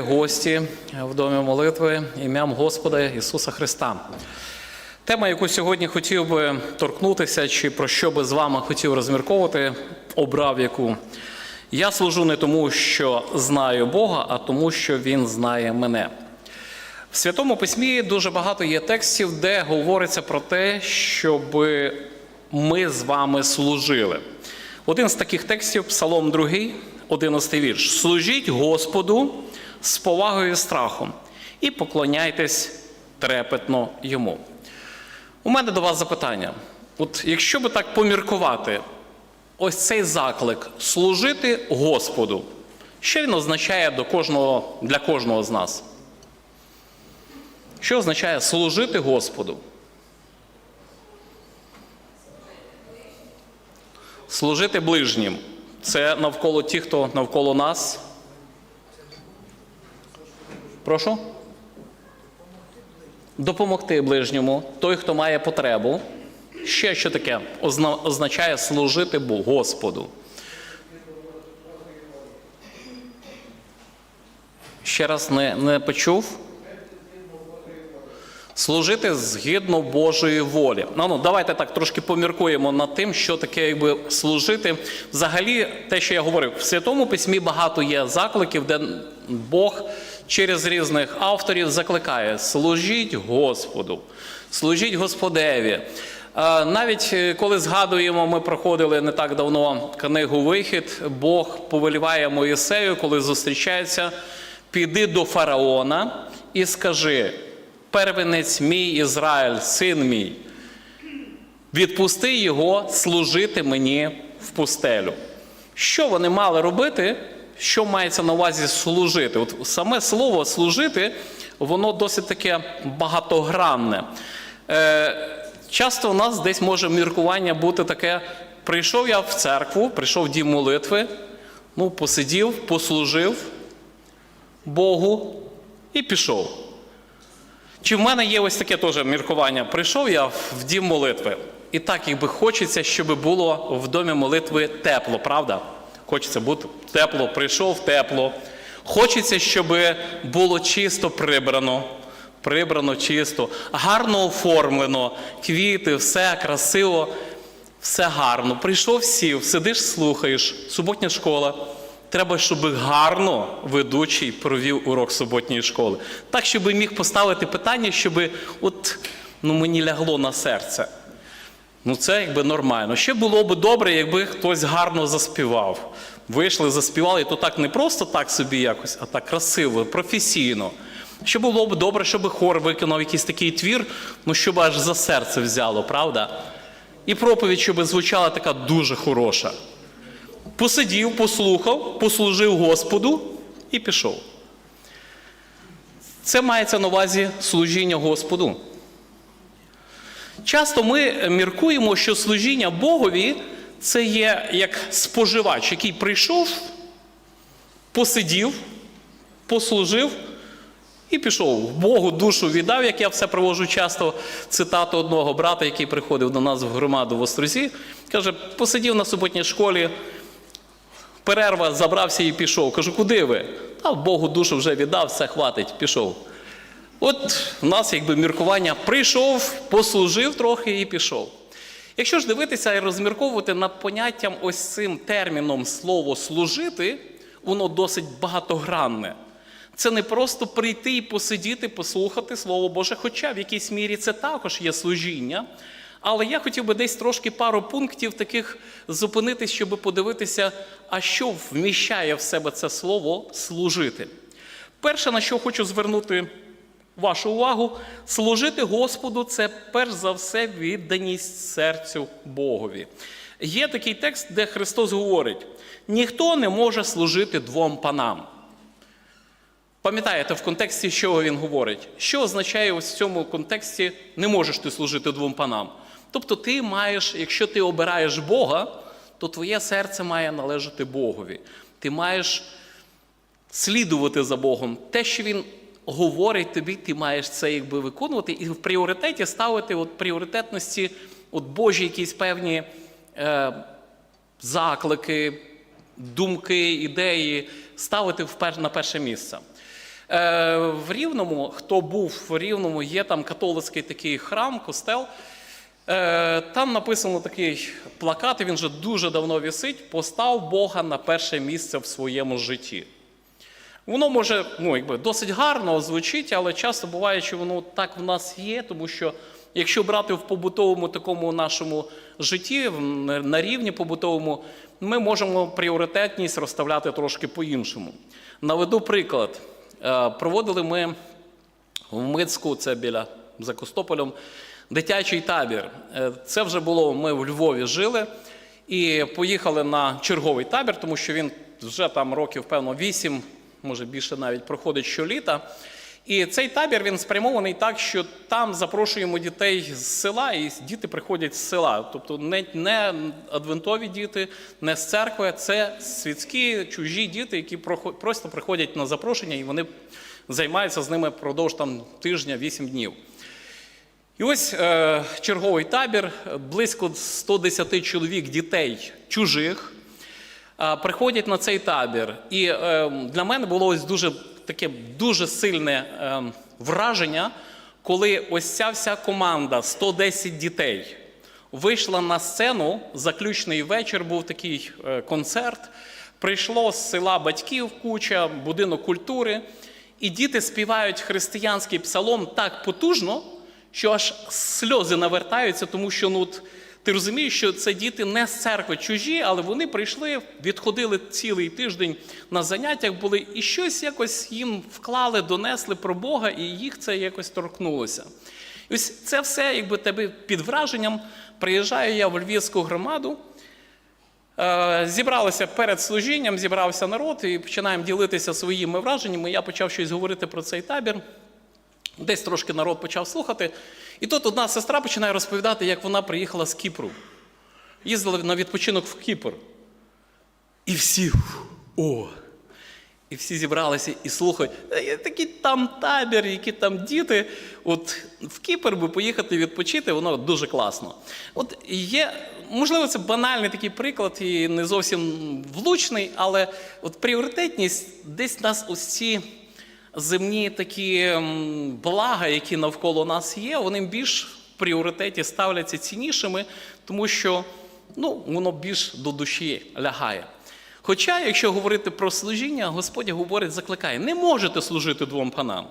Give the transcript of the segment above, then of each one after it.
Гості в домі молитви ім'ям Господа Ісуса Христа. Тема, яку сьогодні хотів би торкнутися, чи про що би з вами хотів розмірковувати, обрав яку. Я служу не тому, що знаю Бога, а тому, що Він знає мене. В Святому Письмі дуже багато є текстів, де говориться про те, щоб ми з вами служили. Один з таких текстів Псалом 2, 11 вірш. Служіть Господу з повагою і страхом і поклоняйтесь трепетно йому. У мене до вас запитання. От якщо би так поміркувати, ось цей заклик служити Господу, що він означає до кожного, для кожного з нас? Що означає служити Господу? Служити ближнім. Це навколо ті, хто навколо нас. Прошу? Допомогти ближньому, той, хто має потребу. Ще що таке означає служити Господу. Ще раз не, не почув. Служити згідно Божої волі. Ну, ну, давайте так трошки поміркуємо над тим, що таке якби служити. Взагалі, те, що я говорив, в Святому Письмі багато є закликів, де Бог через різних авторів закликає: служіть Господу, служіть Господеві. Е, Навіть е, коли згадуємо, ми проходили не так давно книгу Вихід, Бог повеліває Моїсею, коли зустрічається, піди до фараона і скажи первенець мій Ізраїль, син мій, відпусти його служити мені в пустелю. Що вони мали робити? Що мається на увазі служити? От саме слово служити, воно досить таке багатогранне. Е, часто у нас десь може міркування бути таке: прийшов я в церкву, прийшов в дім молитви, ну, посидів, послужив Богу і пішов. Чи в мене є ось таке теж міркування? Прийшов я в дім молитви, і так якби хочеться, щоб було в домі молитви тепло, правда? Хочеться бути тепло, прийшов тепло. Хочеться, щоб було чисто прибрано, прибрано чисто, гарно оформлено, квіти, все красиво, все гарно. Прийшов, сів, сидиш, слухаєш, суботня школа. Треба, щоб гарно ведучий провів урок суботньої школи. Так, щоб міг поставити питання, щоб от, ну, мені лягло на серце. Ну, це якби нормально. Ще було б добре, якби хтось гарно заспівав. Вийшли, заспівали, і то так не просто так собі якось, а так красиво, професійно. Ще було б добре, щоб хор виконав якийсь такий твір, ну щоб аж за серце взяло, правда? І проповідь, щоб звучала така дуже хороша. Посидів, послухав, послужив Господу і пішов. Це мається на увазі служіння Господу. Часто ми міркуємо, що служіння Богові це є як споживач, який прийшов, посидів, послужив і пішов. Богу душу віддав, як я все привожу часто цитату одного брата, який приходив до нас в громаду в Острозі. Каже, посидів на суботній школі, перерва, забрався і пішов. Кажу, куди ви? А Богу душу вже віддав, все хватить, пішов. От в нас якби міркування прийшов, послужив трохи і пішов. Якщо ж дивитися і розмірковувати над поняттям ось цим терміном слово служити, воно досить багатогранне. Це не просто прийти і посидіти, послухати Слово Боже, хоча в якійсь мірі це також є служіння. Але я хотів би десь трошки пару пунктів таких зупинитись, щоб подивитися, а що вміщає в себе це слово служити. Перше, на що хочу звернути вашу увагу, служити Господу це перш за все відданість серцю Богові. Є такий текст, де Христос говорить: ніхто не може служити двом панам. Пам'ятаєте, в контексті що він говорить? Що означає ось в цьому контексті не можеш ти служити двом панам? Тобто ти маєш, якщо ти обираєш Бога, то твоє серце має належати Богові. Ти маєш слідувати за Богом. Те, що Він говорить тобі, ти маєш це якби виконувати, і в пріоритеті ставити от пріоритетності от Божі якісь певні е, заклики, думки, ідеї ставити в пер- на перше місце. Е, в Рівному, хто був в Рівному, є там католицький такий храм, костел. Е, там написано такий плакат, і він вже дуже давно висить: постав Бога на перше місце в своєму житті. Воно може ну, якби, досить гарно звучить, але часто буває, що воно так в нас є, тому що якщо брати в побутовому такому нашому житті, на рівні побутовому, ми можемо пріоритетність розставляти трошки по-іншому. Наведу приклад. Е, Проводили ми в Мицьку, це біля за Костополем, дитячий табір. Е, Це вже було, ми в Львові жили і поїхали на черговий табір, тому що він вже там років, певно, вісім, може більше навіть проходить щоліта. І цей табір він спрямований так, що там запрошуємо дітей з села, і діти приходять з села. Тобто не, не адвентові діти, не з церкви, це світські чужі діти, які просто приходять на запрошення, і вони займаються з ними впродовж там тижня, вісім днів. І ось е, черговий табір, близько 110 чоловік дітей чужих приходять на цей табір. І е, для мене було ось дуже таке дуже сильне е, враження, коли ось ця вся команда 110 дітей вийшла на сцену. Заключний вечір був такий е, концерт. Прийшло з села батьків куча, будинок культури, і діти співають християнський псалом так потужно, що аж сльози навертаються, тому що ну, ти розумієш, що це діти не з церкви чужі, але вони прийшли, відходили цілий тиждень на заняттях були, і щось якось їм вклали, донесли про Бога, і їх це якось торкнулося. І ось це все, якби тебе під враженням, приїжджаю я в Львівську громаду. Е, Зібралися перед служінням, зібрався народ і починаємо ділитися своїми враженнями. Я почав щось говорити про цей табір. Десь трошки народ почав слухати. І тут одна сестра починає розповідати, як вона приїхала з Кіпру. Їздила на відпочинок в Кіпр. І всі, о! І всі зібралися і слухають, «Е, такий там табір, які там діти. От в Кіпр би поїхати відпочити, воно дуже класно. От є, можливо, це банальний такий приклад і не зовсім влучний, але от пріоритетність десь нас ці земні такі блага, які навколо нас є, вони більш в пріоритеті ставляться ціннішими, тому що ну, воно більш до душі лягає. Хоча, якщо говорити про служіння, Господь говорить, закликає, не можете служити двом панам.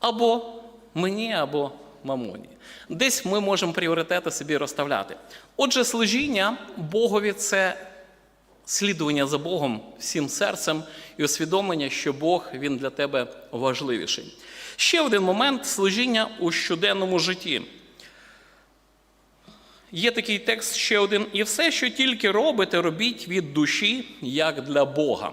Або мені, або мамоні. Десь ми можемо пріоритети собі розставляти. Отже, служіння Богові це слідування за Богом всім серцем і усвідомлення, що Бог він для тебе важливіший. Ще один момент служіння у щоденному житті. Є такий текст ще один. І все, що тільки робите, робіть від душі, як для Бога.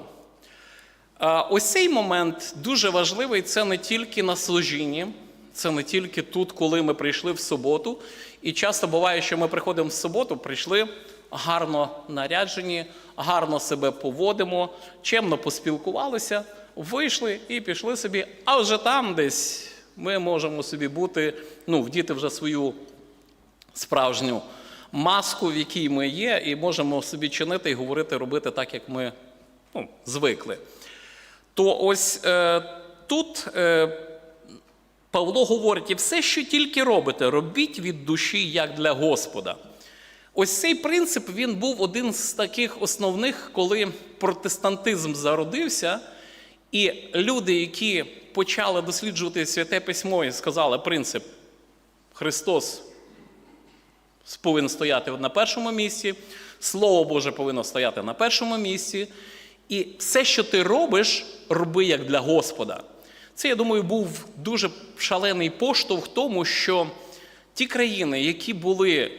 Ось цей момент дуже важливий. Це не тільки на служінні, це не тільки тут, коли ми прийшли в суботу. І часто буває, що ми приходимо в суботу, прийшли гарно наряджені, гарно себе поводимо, чемно поспілкувалися, вийшли і пішли собі. А вже там десь ми можемо собі бути, ну, вдіти вже свою справжню маску, в якій ми є, і можемо собі чинити і говорити, робити так, як ми ну, звикли. То ось е, тут е, Павло говорить, і все, що тільки робите, робіть від душі, як для Господа. Ось цей принцип він був один з таких основних, коли протестантизм зародився, і люди, які почали досліджувати святе письмо і сказали принцип Христос повинен стояти на першому місці, Слово Боже повинно стояти на першому місці. І все, що ти робиш, роби як для Господа. Це, я думаю, був дуже шалений поштовх тому, що ті країни, які були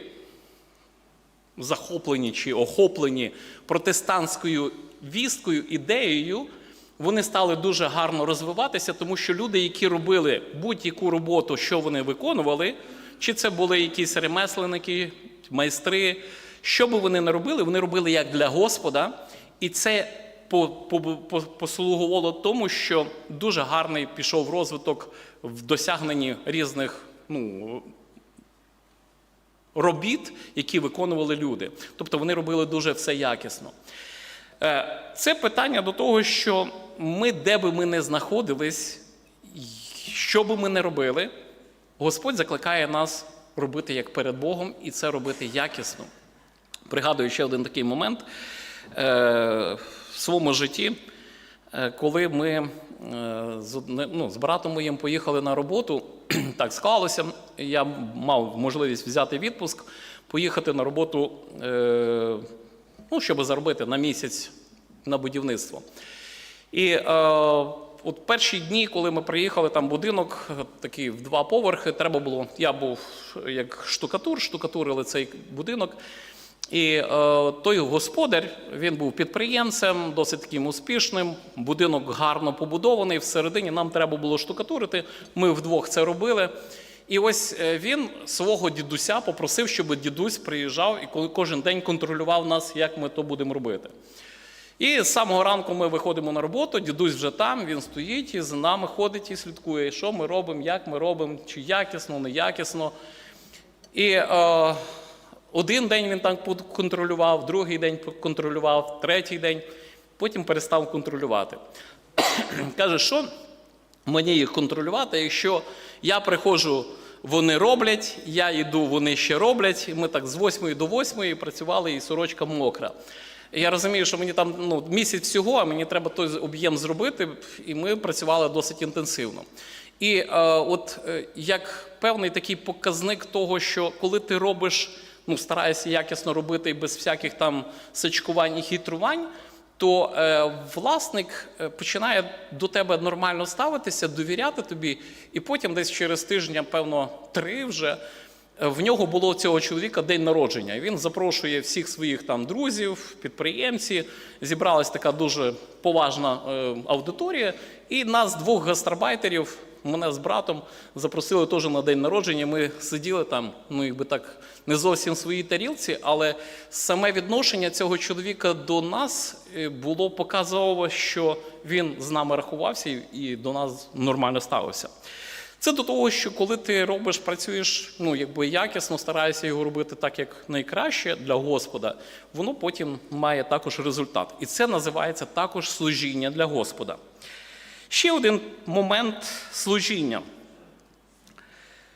захоплені чи охоплені протестантською вісткою, ідеєю, вони стали дуже гарно розвиватися, тому що люди, які робили будь-яку роботу, що вони виконували, чи це були якісь ремесленники, майстри, що би вони не робили, вони робили як для Господа, і це по- по- по- послугувало тому, що дуже гарний пішов розвиток в досягненні різних ну, робіт, які виконували люди. Тобто вони робили дуже все якісно. Е, Це питання до того, що ми, де би ми не знаходились, що би ми не робили, Господь закликає нас робити як перед Богом і це робити якісно. Пригадую ще один такий момент е, в своєму житті, коли ми е, ну, з братом моїм поїхали на роботу. Так склалося. Я мав можливість взяти відпуск, поїхати на роботу, е, ну, щоб заробити на місяць на будівництво. І е, от перші дні, коли ми приїхали, там будинок е, такий в два поверхи, треба було. Я був як штукатур, штукатурили цей будинок. І е, той господар, він був підприємцем, досить таким успішним. Будинок гарно побудований. Всередині нам треба було штукатурити. Ми вдвох це робили. І ось е, він свого дідуся попросив, щоб дідусь приїжджав і кожен день контролював нас, як ми то будемо робити. І з самого ранку ми виходимо на роботу, дідусь вже там, він стоїть і за нами ходить і слідкує, що ми робимо, як ми робимо, чи якісно, неякісно. І е, один день він так контролював, другий день контролював, третій день, потім перестав контролювати. Каже, що мені їх контролювати, якщо я приходжу, вони роблять, я йду, вони ще роблять. Ми так з 8 до 8 працювали, і сорочка мокра. Я розумію, що мені там ну, місяць всього, а мені треба той об'єм зробити, і ми працювали досить інтенсивно. І е, от е, як певний такий показник того, що коли ти робиш, ну стараєшся якісно робити без всяких там сачкувань і хитрувань, то е, власник е, починає до тебе нормально ставитися, довіряти тобі, і потім десь через тижня, певно, три вже. е, В нього було цього чоловіка день народження. Він запрошує всіх своїх там друзів, підприємці. Зібралась така дуже поважна е, аудиторія. І нас, двох гастарбайтерів, мене з братом, запросили теж на день народження. Ми сиділи там, ну якби так, не зовсім в своїй тарілці, але саме відношення цього чоловіка до нас е, було показово, що він з нами рахувався і- до нас нормально ставився. Це до того, що коли ти робиш, працюєш ну, якби якісно, стараєшся його робити так, як найкраще для Господа, воно потім має також результат. І це називається також служіння для Господа. Ще один момент служіння.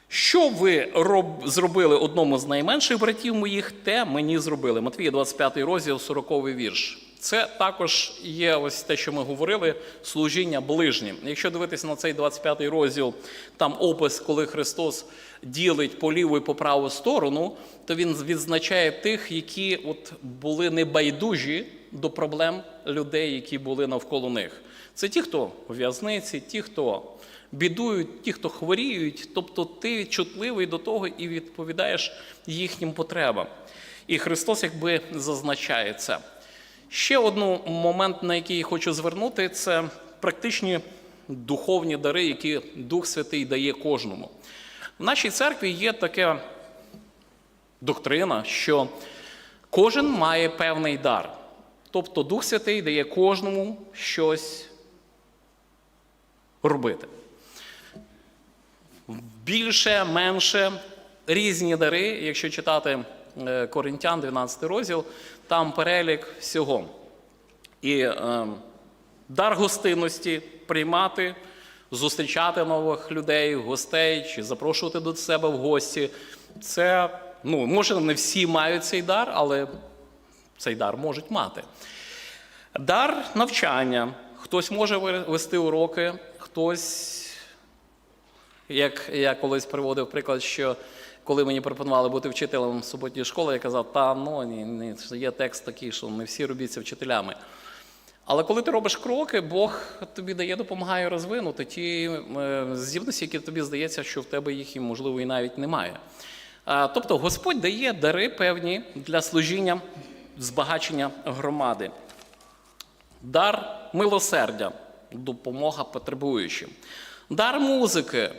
Що ви роб... зробили одному з найменших братів моїх, те мені зробили. Матвія 25 розділ, 40 вірш. Це також є ось те, що ми говорили, служіння ближнім. Якщо дивитися на цей 25 розділ, там опис, коли Христос ділить по ліву і по праву сторону, то він відзначає тих, які от були небайдужі до проблем людей, які були навколо них. Це ті, хто в'язниці, ті, хто бідують, ті, хто хворіють, тобто ти чутливий до того і відповідаєш їхнім потребам. І Христос якби зазначає це. Ще один момент, на який я хочу звернути, це практичні духовні дари, які Дух Святий дає кожному. В нашій церкві є така доктрина, що кожен має певний дар. Тобто Дух Святий дає кожному щось робити. Більше, менше, різні дари, якщо читати е, Коринтян, 12 розділ, там перелік всього. І е, дар гостинності приймати, зустрічати нових людей, гостей чи запрошувати до себе в гості. Це, ну, може, не всі мають цей дар, але цей дар можуть мати. Дар навчання. Хтось може вести уроки, хтось як я колись приводив приклад, що коли мені пропонували бути вчителем суботньої школи, я казав, та ну ні, ні, є текст такий, що не всі робіться вчителями. Але коли ти робиш кроки, Бог тобі дає, допомагає розвинути ті е, здібності, які тобі здається, що в тебе їх і, можливо, і навіть немає. Тобто Господь дає дари певні для служіння, збагачення громади. Дар милосердя, допомога потребуючим. Дар музики.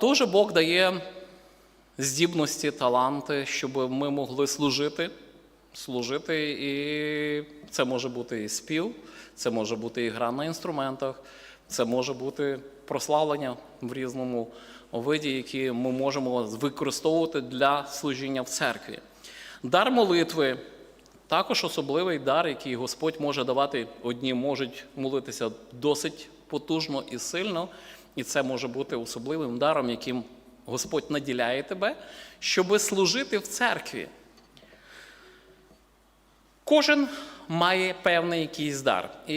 Теж Бог дає здібності, таланти, щоб ми могли служити. Служити, і це може бути і спів, це може бути і гра на інструментах, це може бути прославлення в різному виді, які ми можемо використовувати для служіння в церкві. Дар молитви також особливий дар, який Господь може давати. Одні можуть молитися досить потужно і сильно, і це може бути особливим даром, яким Господь наділяє тебе, щоби служити в церкві. Кожен має певний якийсь дар. І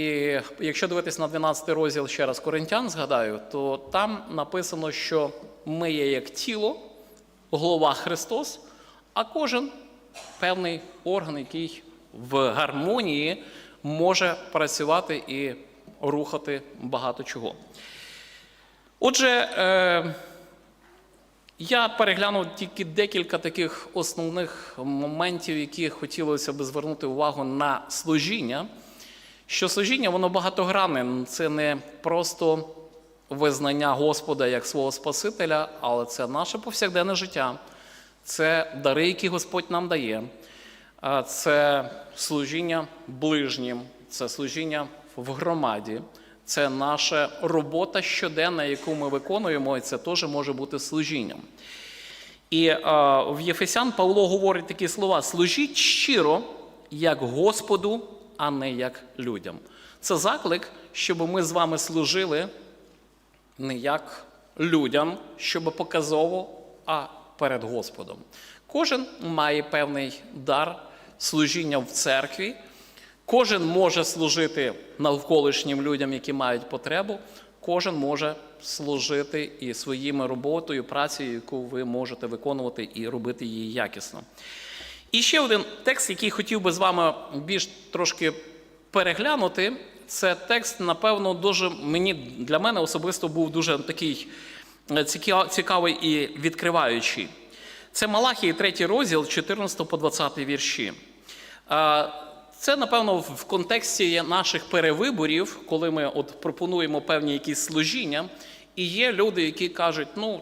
якщо дивитись на 12 розділ ще раз Коринтян, згадаю, то там написано, що ми є як тіло, голова Христос, а кожен певний орган, який в гармонії може працювати і рухати багато чого. Отже, е, я переглянув тільки декілька таких основних моментів, які хотілося б звернути увагу на служіння. Що служіння, воно багатогранне. Це не просто визнання Господа як свого Спасителя, але це наше повсякденне життя, це дари, які Господь нам дає, це служіння ближнім, це служіння в громаді. Це наша робота щоденна, яку ми виконуємо, і це теж може бути служінням. І е, в Єфесян Павло говорить такі слова: служіть щиро, як Господу, а не як людям. Це заклик, щоб ми з вами служили не як людям, щоб показово, а перед Господом. Кожен має певний дар служіння в церкві. Кожен може служити навколишнім людям, які мають потребу. Кожен може служити і своїми роботою, працею, яку ви можете виконувати і робити її якісно. І ще один текст, який хотів би з вами більш трошки переглянути. Це текст, напевно, дуже мені для мене особисто був дуже такий е, цікавий і відкриваючий. Це Малахії, 3 розділ, 14 по 20 вірші. Це, напевно, в контексті наших перевиборів, коли ми от пропонуємо певні якісь служіння, і є люди, які кажуть, ну,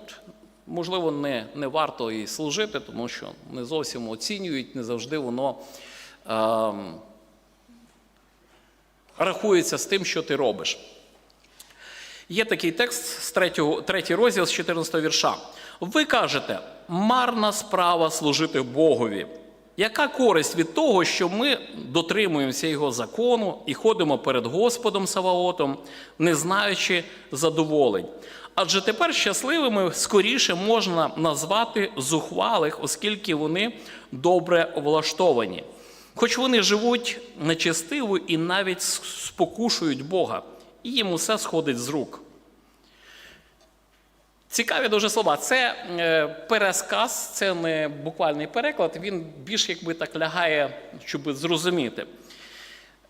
можливо, не, не варто і служити, тому що не зовсім оцінюють, не завжди воно ем, рахується з тим, що ти робиш. Є такий текст з 3, 3 розділ з 14 вірша. Ви кажете, марна справа служити Богові. Яка користь від того, що ми дотримуємося Його закону і ходимо перед Господом Саваотом, не знаючи задоволень? Адже тепер щасливими скоріше можна назвати зухвалих, оскільки вони добре влаштовані. Хоч вони живуть нечестиво і навіть спокушують Бога, і їм усе сходить з рук. Цікаві дуже слова. Це е, пересказ, це не буквальний переклад, він більш якби так лягає, щоб зрозуміти.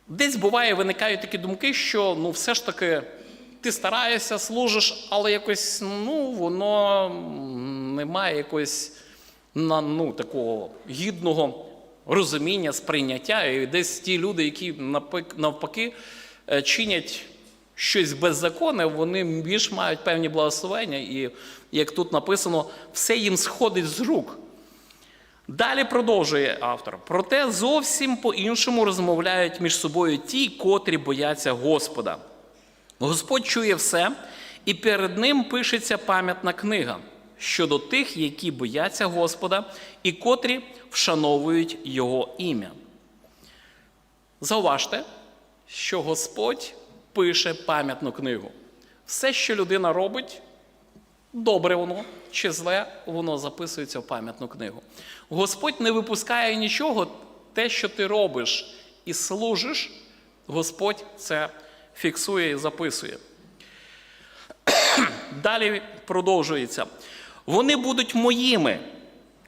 Десь буває, виникають такі думки, що ну, все ж таки ти стараєшся, служиш, але якось ну, воно немає якогось на, ну, такого гідного розуміння, сприйняття. І десь ті люди, які навпаки е, чинять щось беззаконне, вони більш мають певні благословення, і як тут написано, все їм сходить з рук. Далі продовжує автор. Проте зовсім по-іншому розмовляють між собою ті, котрі бояться Господа. Господь чує все, і перед ним пишеться пам'ятна книга щодо тих, які бояться Господа і котрі вшановують Його ім'я. Зауважте, що Господь пише пам'ятну книгу. Все, що людина робить, добре воно чи зле, воно записується в пам'ятну книгу. Господь не випускає нічого, те, що ти робиш і служиш, Господь це фіксує і записує. Далі продовжується. Вони будуть моїми,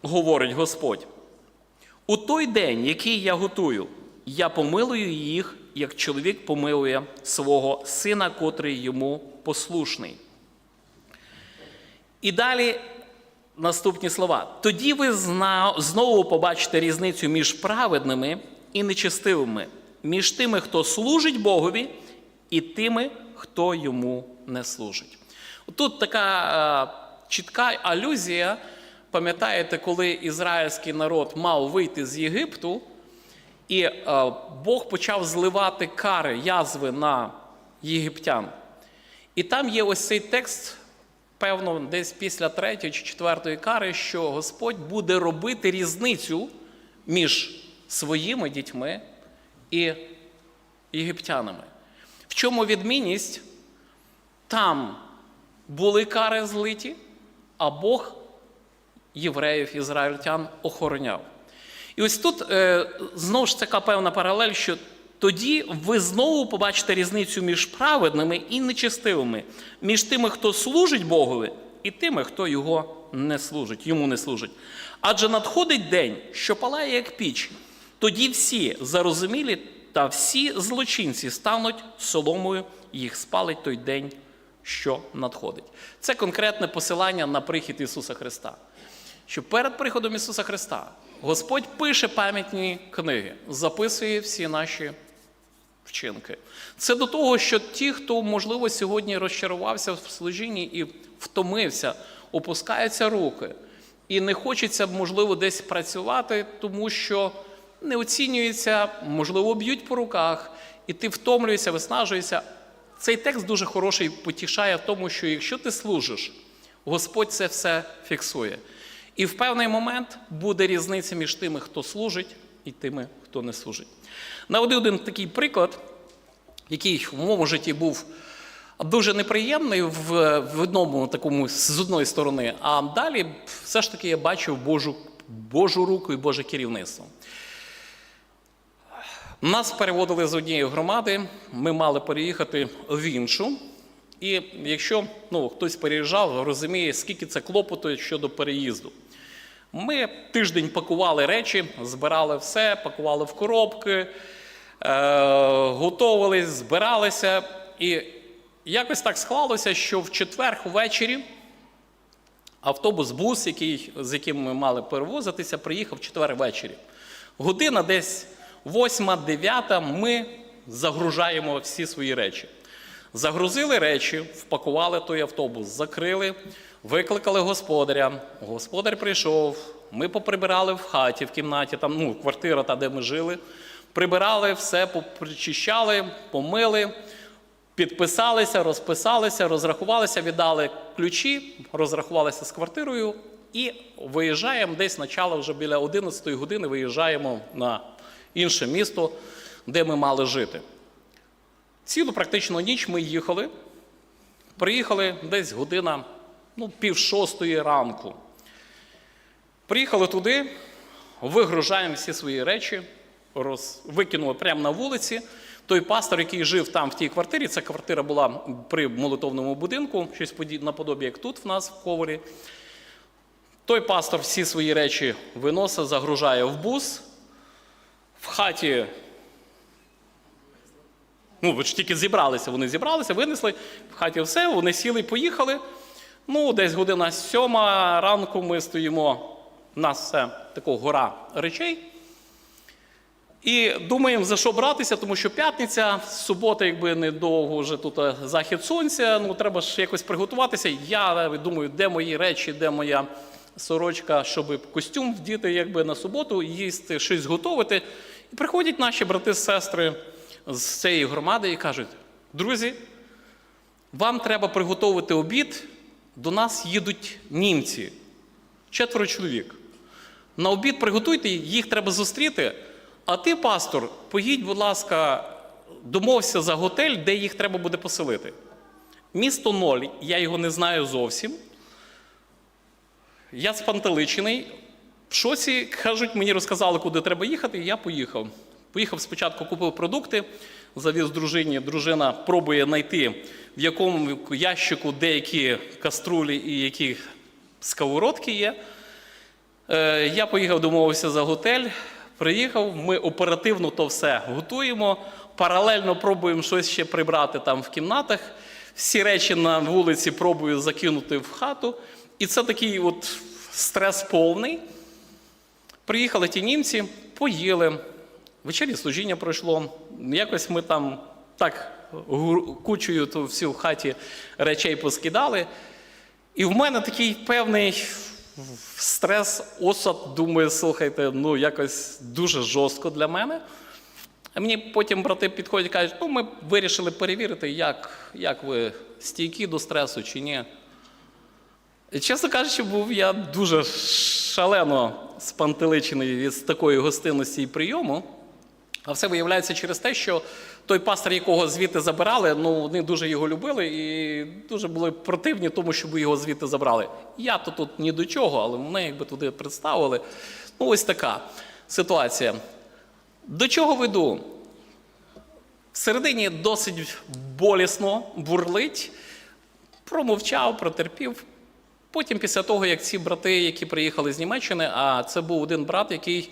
говорить Господь. У той день, який я готую, я помилую їх, як чоловік помилує свого сина, котрий йому послушний. І далі наступні слова. Тоді ви знову побачите різницю між праведними і нечестивими, між тими, хто служить Богові, і тими, хто йому не служить. Тут така е, чітка алюзія. Пам'ятаєте, коли ізраїльський народ мав вийти з Єгипту, і е, Бог почав зливати кари, язви на єгиптян. І там є ось цей текст, певно, десь після третьої чи четвертої кари, що Господь буде робити різницю між своїми дітьми і єгиптянами. В чому відмінність? Там були кари злиті, а Бог євреїв, ізраїльтян охороняв. І ось тут е, знову ж така певна паралель, що тоді ви знову побачите різницю між праведними і нечестивими, між тими, хто служить Богові, і тими, хто його не служить, йому не служить. Адже надходить день, що палає як піч. Тоді всі зарозумілі та всі злочинці стануть соломою, їх спалить той день, що надходить. Це конкретне посилання на прихід Ісуса Христа. Що перед приходом Ісуса Христа Господь пише пам'ятні книги, записує всі наші вчинки. Це до того, що ті, хто, можливо, сьогодні розчарувався в служінні і втомився, опускаються руки. І не хочеться, можливо, десь працювати, тому що не оцінюється, можливо, б'ють по руках, і ти втомлюєшся, виснажуєшся. Цей текст дуже хороший потішає в тому, що якщо ти служиш, Господь це все фіксує. І в певний момент буде різниця між тими, хто служить, і тими, хто не служить. Наведу один такий приклад, який в моєму житті був дуже неприємний в, в одному такому з одної сторони, а далі все ж таки я бачив Божу, Божу руку і Боже керівництво. Нас переводили з однієї громади, ми мали переїхати в іншу. І якщо ну, хтось переїжджав, розуміє, скільки це клопоту щодо переїзду. Ми тиждень пакували речі, збирали все, пакували в коробки, е- готувались, збиралися. І якось так склалося, що в четвер ввечері автобус, бус, який, з яким ми мали перевозитися, приїхав в четвер ввечері. Година десь восьма, дев'ята, ми загружаємо всі свої речі. Загрузили речі, впакували той автобус, закрили, викликали господаря. Господар прийшов, ми поприбирали в хаті, в кімнаті, там, ну, квартира, та, де ми жили. Прибирали все, причищали, помили, підписалися, розписалися, розрахувалися, віддали ключі, розрахувалися з квартирою і виїжджаємо десь начало вже біля 11 години, виїжджаємо на інше місто, де ми мали жити. Цілу практично ніч ми їхали. Приїхали десь година, ну, пів шостої ранку. Приїхали туди, вигружаємо всі свої речі, роз... викинули прямо на вулиці. Той пастор, який жив там в тій квартирі, ця квартира була при молитовному будинку, щось наподобі, як тут в нас в ковалі. Той пастор всі свої речі виносить, загружає в бус. В хаті Ну, ви ж тільки зібралися, вони зібралися, винесли в хаті все, вони сіли і поїхали. Ну, десь година сьома ранку ми стоїмо, у нас все така гора речей. І думаємо, за що братися, тому що п'ятниця, субота, якби недовго вже тут е, захід сонця, ну треба ж якось приготуватися. Я думаю, де мої речі, де моя сорочка, щоб костюм вдіти якби на суботу, їсти, щось готувати. І приходять наші брати-сестри з цієї громади і кажуть: друзі, вам треба приготувати обід, до нас їдуть німці, четверо чоловік. На обід приготуйте, їх треба зустріти. А ти, пастор, поїдь, будь ласка, домовся за готель, де їх треба буде поселити. Місто Ноль, я його не знаю зовсім. Я спантеличений. В шоці, кажуть, мені розказали, куди треба їхати, і я поїхав. Поїхав спочатку, купив продукти, завіз дружині. Дружина пробує знайти, в якому ящику деякі каструлі і які сковородки є. Е, Я поїхав, домовився за готель. Приїхав, ми оперативно то все готуємо. Паралельно пробуємо щось ще прибрати там в кімнатах. Всі речі на вулиці пробую закинути в хату. І це такий от стрес повний. Приїхали ті німці, поїли. Вечері служіння пройшло. Якось ми там так кучею то всю в хаті речей поскидали. І в мене такий певний стрес, осад, думаю, слухайте, ну якось дуже жорстко для мене. А мені потім брати підходять і кажуть, ну ми вирішили перевірити, як, як ви стійкі до стресу чи ні. Чесно кажучи, був я дуже шалено спантеличений від такої гостинності і прийому. А все виявляється через те, що той пастор, якого звідти забирали, ну вони дуже його любили і дуже були противні тому, щоб його звідти забрали. Я то тут ні до чого, але мене якби туди представили. Ну, ось така ситуація. До чого веду? Всередині досить болісно бурлить, промовчав, протерпів. Потім, після того, як ці брати, які приїхали з Німеччини, а це був один брат, який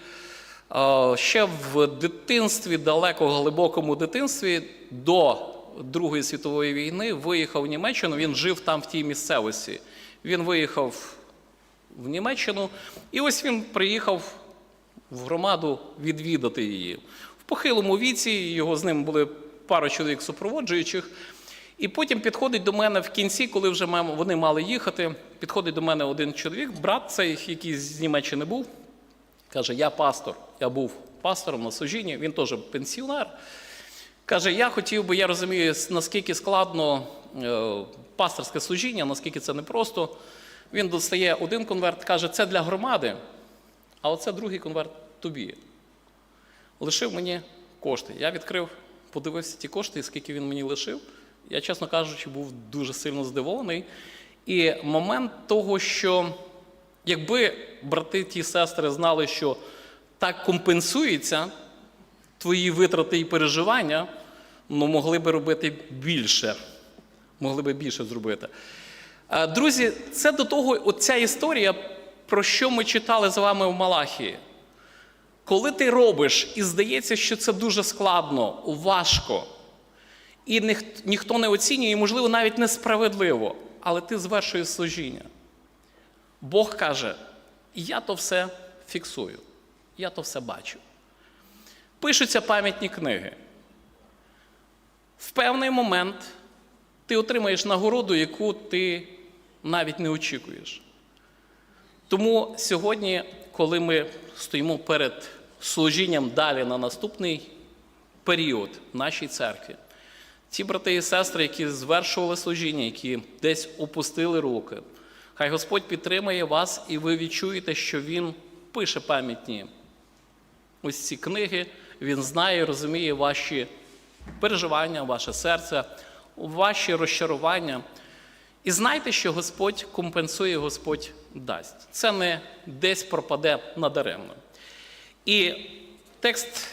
ще в дитинстві, далеко глибокому дитинстві, до Другої світової війни виїхав в Німеччину. Він жив там в тій місцевості. Він виїхав в Німеччину, і ось він приїхав в громаду відвідати її. В похилому віці його з ним були пара чоловік супроводжуючих. І потім підходить до мене в кінці, коли вже вони мали їхати. Підходить до мене один чоловік, брат цей, який з Німеччини був. Каже: Я пастор. Я був пастором на служінні, він теж пенсіонер. Каже, я хотів би, я розумію, наскільки складно е, пасторське служіння, наскільки це непросто. Він достає один конверт, каже, це для громади, а оце другий конверт тобі. Лишив мені кошти. Я відкрив, подивився ті кошти, скільки він мені лишив. Я, чесно кажучи, був дуже сильно здивований. І момент того, що якби брати ті сестри знали, що так компенсується твої витрати і переживання, ну могли би робити більше. Могли би більше зробити. Друзі, це до того, оця історія, про що ми читали з вами в Малахії. Коли ти робиш і здається, що це дуже складно, важко, і ніх- ніхто не оцінює, і, можливо, навіть несправедливо, але ти звершуєш служіння. Бог каже: я то все фіксую, я то все бачу. Пишуться пам'ятні книги. В певний момент ти отримаєш нагороду, яку ти навіть не очікуєш. Тому сьогодні, коли ми стоїмо перед служінням далі на наступний період в нашій церкві, ті брати і сестри, які звершували служіння, які десь опустили руки, хай Господь підтримає вас, і ви відчуєте, що Він пише пам'ятні ось ці книги, Він знає і розуміє ваші переживання, ваше серце, ваші розчарування. І знайте, що Господь компенсує, Господь дасть. Це не десь пропаде надаремно. І текст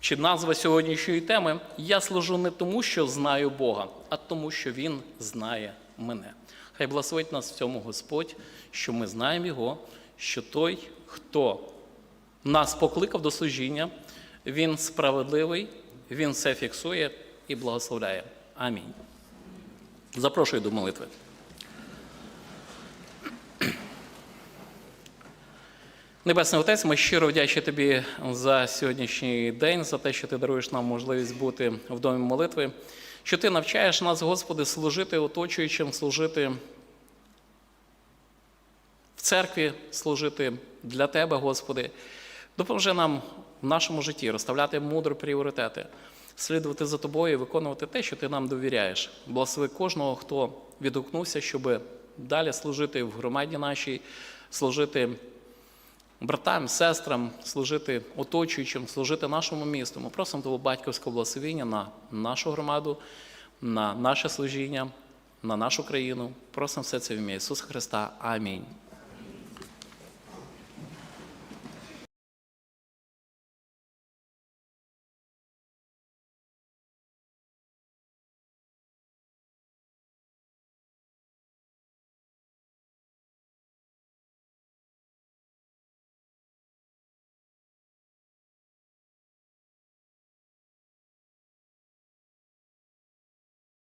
чи назва сьогоднішньої теми Я служу не тому, що знаю Бога, а тому, що Він знає мене. Хай благословить нас в цьому Господь, що ми знаємо Його, що той, хто нас покликав до служіння, Він справедливий, Він все фіксує і благословляє. Амінь. Запрошую до молитви. Небесний Отець, ми щиро вдячні тобі за сьогоднішній день, за те, що ти даруєш нам можливість бути в домі молитви, що ти навчаєш нас, Господи, служити оточуючим, служити в церкві, служити для Тебе, Господи. Допоможи нам в нашому житті розставляти мудро пріоритети, слідувати за тобою виконувати те, що ти нам довіряєш. Благослови кожного, хто відгукнувся, щоб далі служити в громаді нашій, служити братам, сестрам, служити оточуючим, служити нашому місту. Ми просимо того батьківського благословіння на нашу громаду, на наше служіння, на нашу країну. Просимо все це в ім'я Ісуса Христа. Амінь.